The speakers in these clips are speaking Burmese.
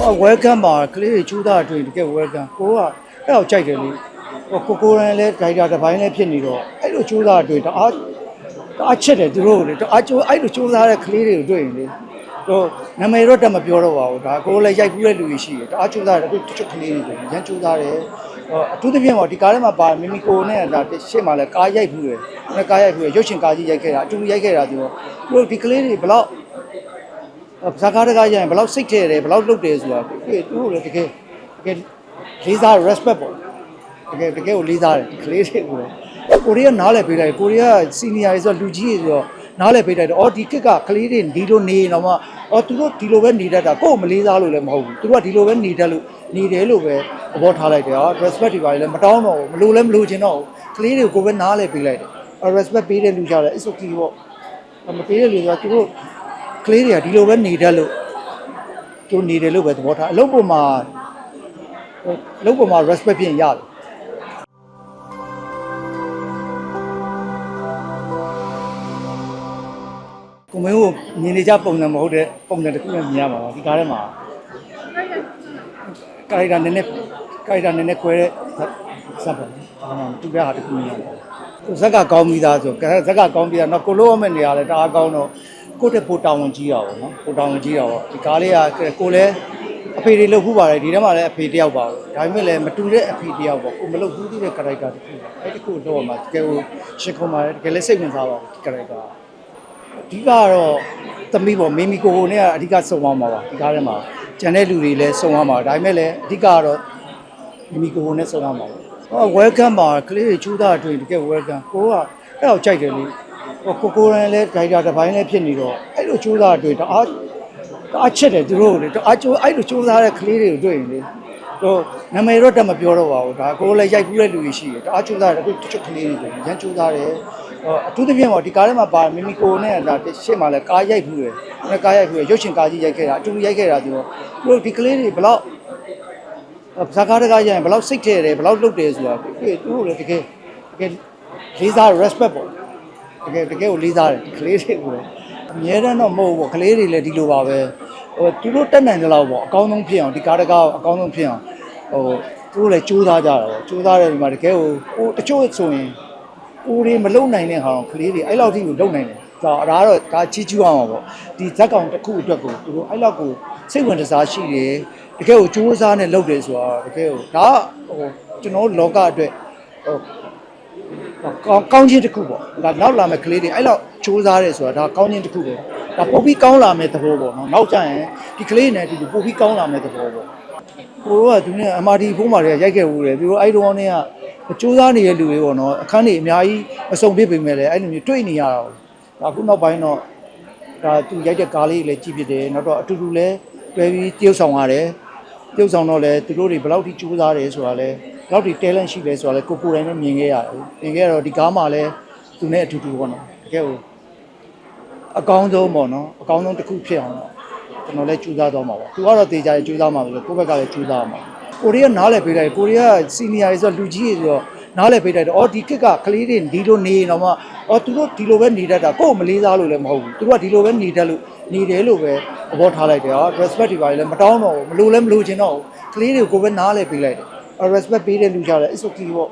ဟော welcome ပါကလေးတွေချူးသားတွေ့တကယ် welcome ကိုကအဲ့တော့ကြိုက်တယ်လေဟိုကိုကိုရန်လဲ guider တစ်ပိုင်းလဲဖြစ်နေတော့အဲ့လိုချူးသားတွေ့တအားတအားချစ်တယ်သူတို့လေတအားချိုးအဲ့လိုချူးသားတဲ့ကလေးတွေကိုတွေ့ရင်လေတော့နာမည်တော့တက်မပြောတော့ပါဘူးဒါကိုလည်းရိုက်ကူးတဲ့လူတွေရှိတယ်တအားချူးသားတယ်အခုတချို့ကလေးတွေရမ်းချူးသားတယ်ဟောအထူးသဖြင့်ပေါ့ဒီကားထဲမှာပါမီမီကိုနဲ့ဒါရှေ့မှာလဲကားရိုက်ဘူးတယ်နဲ့ကားရိုက်ဘူးရုပ်ရှင်ကားကြီးရိုက်ခဲ့တာအတူတူရိုက်ခဲ့တာဆိုတော့သူတို့ဒီကလေးတွေဘလောက် ဇာကားတကားရရင်ဘယ်လောက်စိတ်ထဲတယ်ဘယ်လောက်လုပ်တယ်ဆိုတာဒီသူတို့လည်းတကယ်တကယ်လေးစား respect ပေါ့တကယ်တကယ်ကိုလေးစားတယ်ကလေးတွေကိုလည်းကိုရီးယားနားလည်ပေးလိုက်ကိုရီးယား senior တွေဆိုတော့လူကြီးတွေဆိုတော့နားလည်ပေးလိုက်တော့အော်ဒီကစ်ကကလေးတွေဒီလိုနေရင်တော့မှအော်သူတို့ဒီလိုပဲနေတတ်တာကိုယ်မလေးစားလို့လည်းမဟုတ်ဘူးသူတို့ကဒီလိုပဲနေတတ်လို့နေတယ်လို့ပဲသဘောထားလိုက်တယ်အော် respect တွေပါလေမတောင်းတော့ဘူးမလို့လည်းမလို့ချင်တော့ဘူးကလေးတွေကိုကိုယ်ပဲနားလည်ပေးလိုက်တယ်အော် respect ပေးတဲ့လူကြတယ် it's okay ပေါ့မပေးတဲ့လူကသူတို့ ကလေးတွေကဒီလိုပဲနေတတ်လို့သူနေတယ်လို့ပဲသဘောထားအလုပ်ပေါ်မှာအလုပ်ပေါ်မှာ respect ပြင်ရတယ်ကိုမင်းကိုမြင်နေကြပုံစံမဟုတ်တဲ့ပုံစံတစ်ခုနဲ့မြင်ရမှာပါဒီကားထဲမှာကာရီတာနည်းနည်းကာရီတာနည်းနည်းခွဲတဲ့ဇက်ပေါ့အာသူကဟာတစ်ခုမြင်ရတယ်ကိုဇက်ကကောင်းပြီးသားဆိုဇက်ကကောင်းပြီးသားတော့ကိုလိုရမယ့်နေရာလဲတအားကောင်းတော့ ကိုယ့်တက်ဖို့တောင်းဝန်ကြီးတာပေါ့နော်ကိုတောင်းဝန်ကြီးတာပေါ့ဒီကားလေးကကိုလည်းအဖေတွေလုပ်ခုပါတယ်ဒီထဲမှာလည်းအဖေတယောက်ပါဘူးဒါပေမဲ့လည်းမတူတဲ့အဖေတယောက်ပေါ့ကိုမလုပ်ဘူးတဲ့ character တစ်ခုအဲ့ဒီခုတော့မှတကယ်ကိုရှင်းခုံပါတယ်တကယ်လည်းစိတ်ဝင်စားပါဘူးဒီ character အဓိကကတော့သမီးပေါ့မေမီကိုကိုနဲ့ကအဓိကစုံသွားမှာပါဒီကားထဲမှာကျန်တဲ့လူတွေလည်းစုံသွားမှာဒါပေမဲ့လည်းအဓိကကတော့မေမီကိုကိုနဲ့စုံသွားမှာပါဟော welcome ပါကလေးတွေချူးသားတွေ့တကယ် welcome ကိုကအဲ့တော့ကြိုက်တယ်လေဟော ကိုကိုရန်လဲ guider တစ်ပိုင်းလဲဖြစ်နေတော့အဲ့လိုချူးသားတွေ့တအားတအားချစ်တယ်သူတို့လေတအားချိုးအဲ့လိုချူးသားတဲ့ကလေးတွေကိုတွေ့ရင်လေတော့နာမည်တော့တက်မပြောတော့ပါဘူးဒါကိုလည်းရိုက်ကူးတဲ့လူတွေရှိတယ်တအားချူးသားတယ်အခုတချို့ကလေးတွေရမ်းချူးသားတယ်ဟိုအထူးသဖြင့်ပေါ့ဒီကားထဲမှာပါမီမီကိုနဲ့ဒါရှေ့မှာလဲကားရိုက်ဘူးတယ်။နဲ့ကားရိုက်ဘူးတယ်ရုပ်ရှင်ကားကြီးရိုက်ခဲ့တာအတူတူရိုက်ခဲ့တာဆိုတော့သူတို့ဒီကလေးတွေဘလောက်ဇာကားတကားရရင်ဘလောက်စိတ်ထဲတယ်ဘလောက်လုပ်တယ်ဆိုတာဒီသူတို့လည်းတကယ်တကယ်လေးစား respect ပေါ့ တကယ်တကယ်ကိုလေးစားတယ်ဒီကလေးတွေကိုလည်းအများတန်းတော့မဟုတ်ဘူးပေါ့ကလေးတွေလည်းဒီလိုပါပဲဟိုသူတို့တက်နိုင်ကြလောက်ပေါ့အကောင်းဆုံးဖြစ်အောင်ဒီကားတကားအကောင်းဆုံးဖြစ်အောင်ဟိုသူတို့လည်းကြိုးစားကြတာပေါ့ကြိုးစားတဲ့ဒီမှာတကယ်ကိုဟိုတချို့ဆိုရင်ဦးတွေမလုံနိုင်တဲ့ဟာတော့ကလေးတွေအဲ့လောက်ထိကိုလုံနိုင်တယ်ဒါဒါကတော့ဒါချီးကျူးအောင်ပါပေါ့ဒီဇက်ကောင်တစ်ခုအတွက်ကိုသူတို့အဲ့လောက်ကိုစိတ်ဝင်စားရှိတယ်တကယ်ကိုကြိုးစားနဲ့လုပ်တယ်ဆိုတာတကယ်ကိုဒါကဟိုကျွန်တော်တို့လောကအတွက်ဟို ကောင်းကောင်းချင်းတစ်ခုပေါ့ဒါနောက်လာမဲ့ကလေးတွေအဲ့လောက်စူးစမ်းရဲဆိုတာဒါကောင်းချင်းတစ်ခုပဲဒါပုံပြီးကောင်းလာမဲ့သဘောပေါ့နော်နောက်ကျရင်ဒီကလေးနဲ့ဒီပုံပြီးကောင်းလာမဲ့သဘောပေါ့ကိုတို့ကသူနဲ့ MRT ဖုန်းမာတွေကရိုက်ခဲ့ဦးတယ်ပြီးတော့အဲ့ဒီတော့နဲ့ကစူးစမ်းနေတဲ့လူတွေပေါ့နော်အခန်းတွေအများကြီးအဆုံဖြစ်ပေမဲ့လည်းအဲ့လိုမျိုးတွေ့နေရတာပေါ့ဒါခုနောက်ပိုင်းတော့ဒါသူရိုက်တဲ့ကားလေးလည်းကြည့်ဖြစ်တယ်နောက်တော့အတူတူလည်းတွဲပြီးတရုပ်ဆောင်ရတယ်တရုပ်ဆောင်တော့လည်းသူတို့တွေဘယ်လောက်ထိစူးစမ်းရဲဆိုတာလည်း လောက်ထိ talent ရှိလဲဆိုတာလည်းကိုကိုယ်တိုင်လည်းမြင်ခဲ့ရတယ်မြင်ခဲ့ရတော့ဒီကားမှာလည်းသူနဲ့အတူတူပေါ့နော်တကယ်ကိုအကောင်းဆုံးပေါ့နော်အကောင်းဆုံးတစ်ခုဖြစ်အောင်တော့ကျွန်တော်လည်းကြိုးစားသွားမှာပါသူကတော့တေချာကြိုးစားမှာပဲကိုယ့်ဘက်ကလည်းကြိုးစားမှာကိုရီးယားနားလည်ပေးလိုက်ကိုရီးယား senior တွေဆိုတော့လူကြီးတွေဆိုတော့နားလည်ပေးလိုက်တော့အော်ဒီကစ်ကကလေးတွေဒီလိုနေရင်တော့မှအော်သူတို့ဒီလိုပဲနေတတ်တာကိုယ်မလေးစားလို့လည်းမဟုတ်ဘူးသူတို့ကဒီလိုပဲနေတတ်လို့နေတယ်လို့ပဲသဘောထားလိုက်တယ်အော် respect တွေပါလေမတောင်းတော့ဘူးမလို့လည်းမလို့ချင်တော့ဘူးကလေးတွေကိုကိုယ်ပဲနားလည်ပေးလိုက်တယ်အော် respect ပေးတဲ့လူကြတယ် it's okay ပေါ့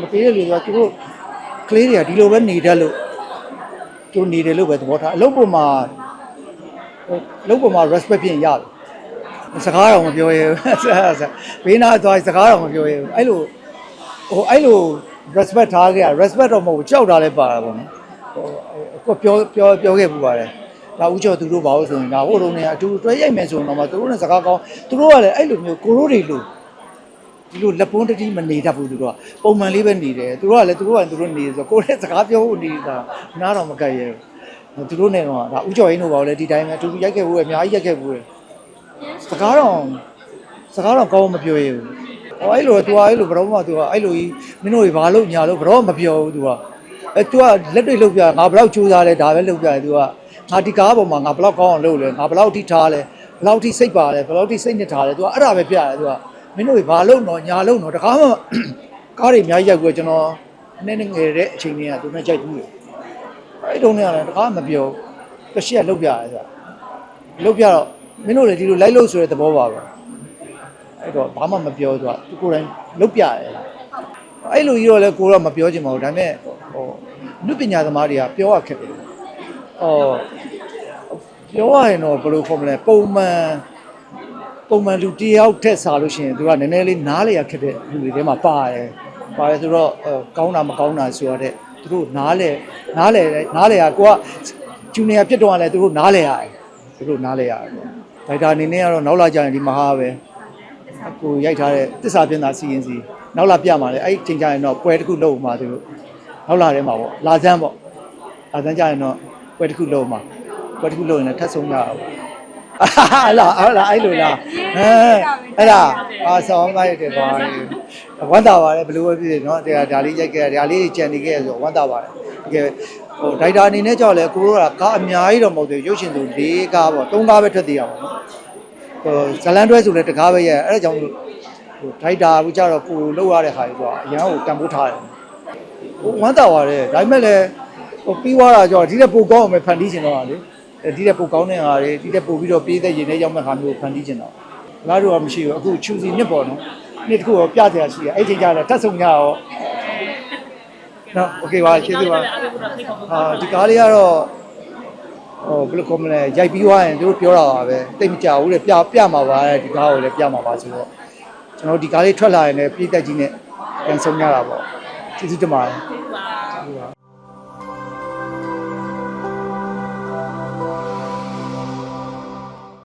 မပေးတဲ့လူကသူတို့ကလေးတွေကဒီလိုပဲနေတတ်လို့သူနေတယ်လို့ပဲသဘောထားအလုပ်ပေါ်မှာအလုပ်ပေါ်မှာ respect ပြင်ရတယ်စကားတော့မပြောရဘူးဘေးနာသွားစကားတော့မပြောရဘူးအဲ့လိုဟိုအဲ့လို respect ထားခဲ့ရ respect တော့မဟုတ်ဘူးကြောက်တာလည်းပါတာပေါ့နော်ဟိုကိုပြောပြောပြောခဲ့ပူပါတယ်ဒါဦးကျော်သူတို့ပါလို့ဆိုရင်ဒါဟိုတုန်းကအတူတွဲရိုက်မယ်ဆိုရင်တော့မှသူတို့နဲ့စကားကောင်းသူတို့ကလည်းအဲ့လိုမျိုးကိုရိုးတွေလို့ ဒီလိုလက်ပွန်းတတိမနေတတ်ဘူးသူတို့ကပုံမှန်လေးပဲနေတယ်သူတို့ကလည်းသူတို့ကသူတို့နေဆိုကိုယ်လည်းစကားပြောဖို့နေတာနားတော်မကပ်ရဲဘူးသူတို့နဲ့တော့ဒါဥကျော်ရင်းတို့ပါလည်းဒီတိုင်းပဲသူတို့ရိုက်ခဲ့ဘူးအများကြီးရိုက်ခဲ့ဘူးစကားတော့စကားတော့ကောင်းမပြောရဘူးဟောအဲ့လိုသူကအဲ့လိုဘရောမှသူကအဲ့လိုကြီးမင်းတို့တွေဘာလို့ညာလို့ဘရောမပြောဘူးသူကအဲသူကလက်တွေလှုပ်ပြငါဘလောက်ကြိုးစားလဲဒါပဲလှုပ်ပြတယ်သူကငါဒီကားပေါ်မှာငါဘလောက်ကောင်းအောင်လုပ်လဲငါဘလောက်ထိထားလဲဘလောက်ထိစိတ်ပါလဲဘလောက်ထိစိတ်နစ်ထားလဲသူကအဲ့ဒါပဲပြတယ်သူက မင်းတို့တွေဘာလို့တော့ညာလို့တော့တကားမှကားတွေအများကြီးရိုက်ကွယ်ကျွန်တော်နည်းနည်းငယ်တဲ့အချိန်တွေက तू နဲ့ကြိုက်ဘူးလေအဲ့တုန်းကလည်းတကားမပြောတရှိကလုပ်ပြရတယ်ဆိုတာလုပ်ပြတော့မင်းတို့လည်းဒီလိုလိုက်လို့ဆိုတဲ့သဘောပါပဲအဲ့တော့ဘာမှမပြောသူကသူကိုယ်တိုင်လုတ်ပြတယ်အဲ့လိုကြီးတော့လည်းကိုတော့မပြောချင်ပါဘူးဒါပေမဲ့ဟိုနုပညာသမားတွေကပြောရခက်တယ်ဟောပြောရရင်တော့ဘယ်လိုခေါ်မလဲပုံမှန် ပုံမှန်လူတစ်ယောက်ထက်စားလို့ရှိရင်သူကနည်းနည်းလေးနားလေရခက်တဲ့လူတွေထဲမှာပါတယ်ပါတယ်ဆိုတော့ဟိုကောင်းတာမကောင်းတာဆိုရတဲ့သူတို့နားလေနားလေနားလေကကိုကဂျူနီယာဖြစ်တော့လည်းသူတို့နားလေရတယ်သူတို့နားလေရတယ်ပေါ့ဒိုက်တာအနေနဲ့ကတော့နောက်လာကြရင်ဒီမဟာပဲကိုရိုက်ထားတဲ့တစ္ဆာပြင်သာစီရင်စီနောက်လာပြမှာလေအဲ့ဒီချိန်ကျရင်တော့ပွဲတစ်ခုလုပ်မှာသူတို့နောက်လာထဲမှာပေါ့လာစမ်းပေါ့လာစမ်းကြရင်တော့ပွဲတစ်ခုလုပ်မှာပွဲတစ်ခုလုပ်ရင်လည်းထပ်ဆုံးရအောင် အလားအလားအဲ့လိုလားအဲအဲ့ဒါအာဆောင်မိုက်တယ်ပါဝမ်းသာပါတယ်ဘလို့ပဲဖြစ်ဖြစ်နော်တရားဒါလေးရိုက်ခဲ့ဒါလေးကြံနေခဲ့ဆိုဝမ်းသာပါတယ်တကယ်ဟိုဒိုက်တာအနေနဲ့ကြောက်လဲကိုရောကကားအများကြီးတော့မဟုတ်သေးဘူးရုပ်ရှင်သူ၄ကားပေါ့၃ကားပဲထွက်သေးရပါဘူးဟိုဇလန်တွဲဆိုလဲတကားပဲရအဲ့ဒါကြောင့်ဟိုဒိုက်တာကကြတော့ကိုလောက်ရတဲ့ဟာကြီးကအရန်ကိုတန်ဖိုးထားတယ်ဟိုဝမ်းသာပါတယ်ဒါပေမဲ့လည်းဟိုပြီးွားတာကြောင့်ဒီထက်ပိုကောင်းအောင်ပဲဖန်တီးချင်တော့တာလေ ဒီတဲ့ပိုကောင်းတဲ့ဟာတွေဒီတဲ့ပိုပြီးတော့ပြေးတဲ့ရင်ထဲရောက်မဲ့ဟာမျိုးဖန်တီးချင်တော့လားတို့ကမရှိဘူးအခုချူစီနှစ်ပေါ်နော်နှစ်တစ်ခုတော့ပြစရာရှိတယ်အဲ့ချိန်ကျတော့တက်ဆုံကြရောနော်โอเคပါကျေးဇူးပါဟာဒီကားလေးကတော့ဟိုဘယ်လိုခေါ်မလဲရိုက်ပြီးသွားရင်သူတို့ပြောတာပါပဲတိတ်မကြဘူးလေပြပြမှာပါတဲ့ဒီကားကိုလည်းပြမှာပါဆိုတော့ကျွန်တော်ဒီကားလေးထွက်လာရင်လည်းပြည်သက်ကြီးနဲ့ပြန်ဆုံးကြတာပေါ့ကျေးဇူးတင်ပါတယ်